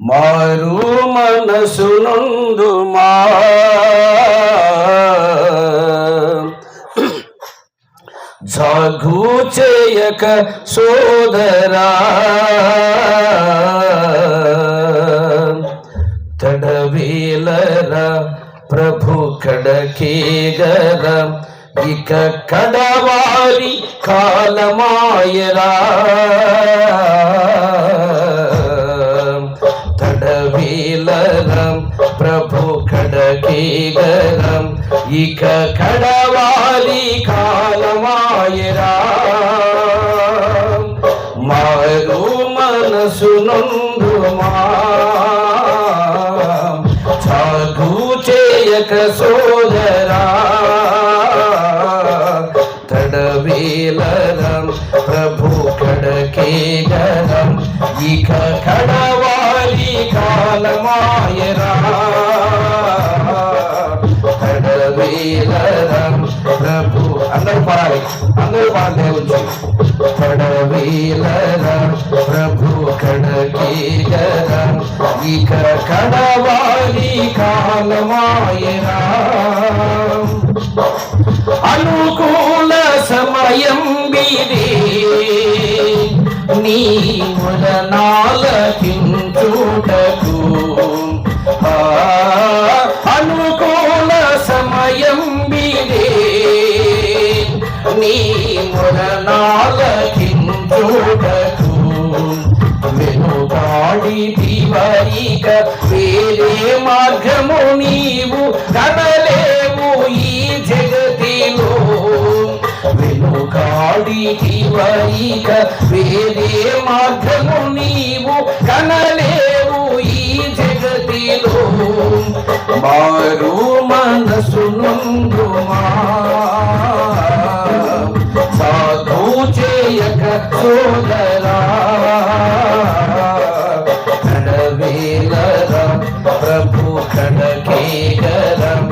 మారు మనసు నందు మా జాగు చేయక సోదరా. తడవేలరా ప్రభు కడకేగర ఇక కడవారి కాలమాయరా. ప్రభు కడకేగరం ఇక కడవాలి కాలమాయరా. మారు మనసు నందుమా. చాగు చేయక సోదరా. తడవేలరం ప్రభు కడకేగరం ఇక కడవాలి కాలమాయరా. అందరూ పాడాలి అందరూ ప్రభు కడకేగరం ఇక కడవాలి అనుకూల సమయం బిది నీ మురనాలకించుటకు ఆ, నీ మురనాలకించుటకు వెనుకాడి దివైక వేరే మార్గము నీవు కదలేవు ఈ జగతిలో. వెనుకాడి దివైక వేరే మార్గము నీవు కనలేవు ఈ జగతిలో. మారు మనసు నుండుమా సాధు సోదరా. ప్రభు కడకేగరం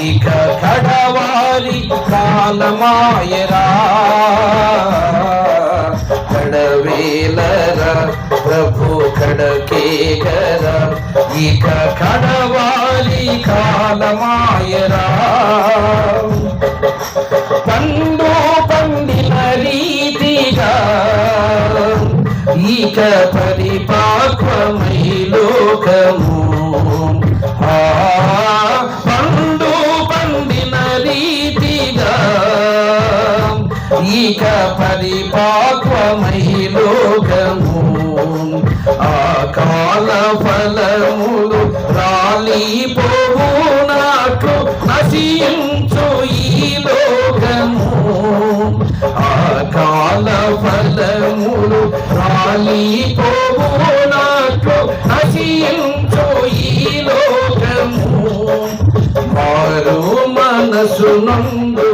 ఇక కడవారి కాలమాయరా. కడవేలర ప్రభు కడకేగరం ఇక కడవాలి కాలమాయరా. పండు ఇక పరిపాక్వమై లోకము పండు పండిన రీతిగా ఇక పరిపాక్వమై లోకము ఆ కాల ఫలములు రాలిపోవు నాకు నశించ కాల ఫలములు రాలిపోవునట్లు నశించు ఈ లోకము. మారు మనసు నందు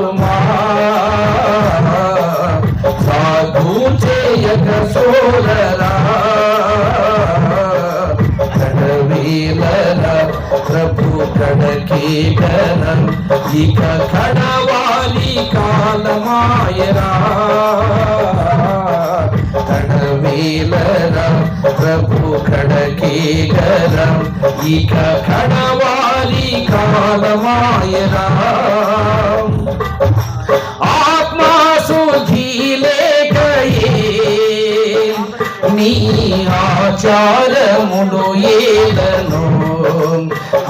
సాగు చేయక సోదరా. కడవేలర ప్రభు కడకేగరం ఇక కడవాలి కాలమాయరా కడవేలర ప్రభు కడకేగరం ఇక కడవాలి కాలమాయరా ఆత్మాశుద్ధి లేకయే నీ ఆచారములు ఏదను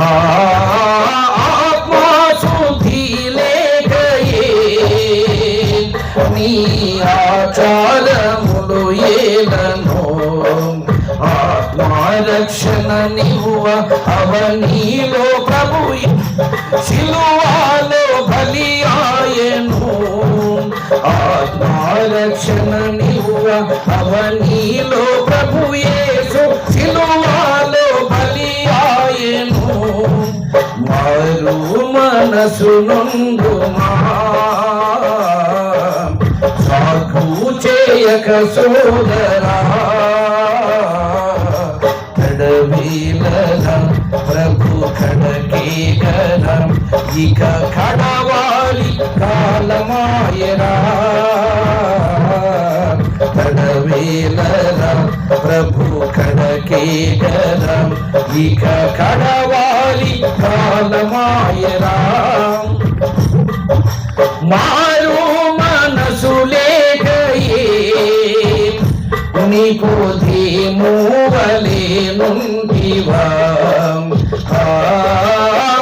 ఆ రక్షణ నివ్వ అవనీలో ప్రభు శిలువాలో బలి ఆయను ఆత్మరక్షణ నివ్వ అవనీలో ప్రభు యేసు శిలువాలో బలి ఆయను మారు మనసు నుండు సాకు చేయక సోదరా వీలరం ప్రభు కడకేగరం ఇక కడవాలి కాలమాయరా కడవే వేలరా ప్రభు కడకేగరా ఇక కడవాలి కాలమాయరా మారు నీకు మూవలే నుండివా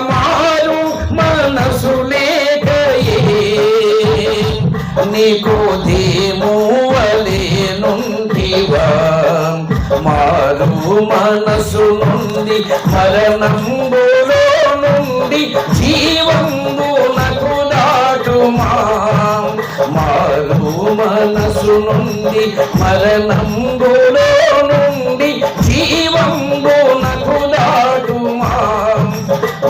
మారు మనసు లేకయే. నీకు మూవలే నుండివా మారు మనసు నుండి మరణంబులో నుండి జీవం నుండి మరణంబులో నుండి జీవంబునకు దాటుమా.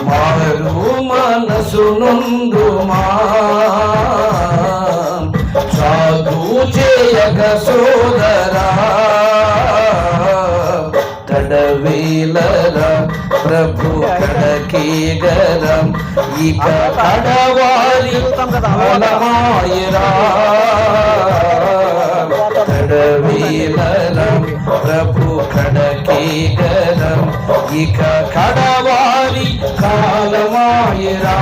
మారు మనసు నుండుమా. సాధు చేయక కడవేలరా ప్రభు కడకేగరం ఇక కడవాలి ఫలమాయరా కడవేలరం ప్రభు కడకేగరం ఇక కడవాలి కాలమాయరా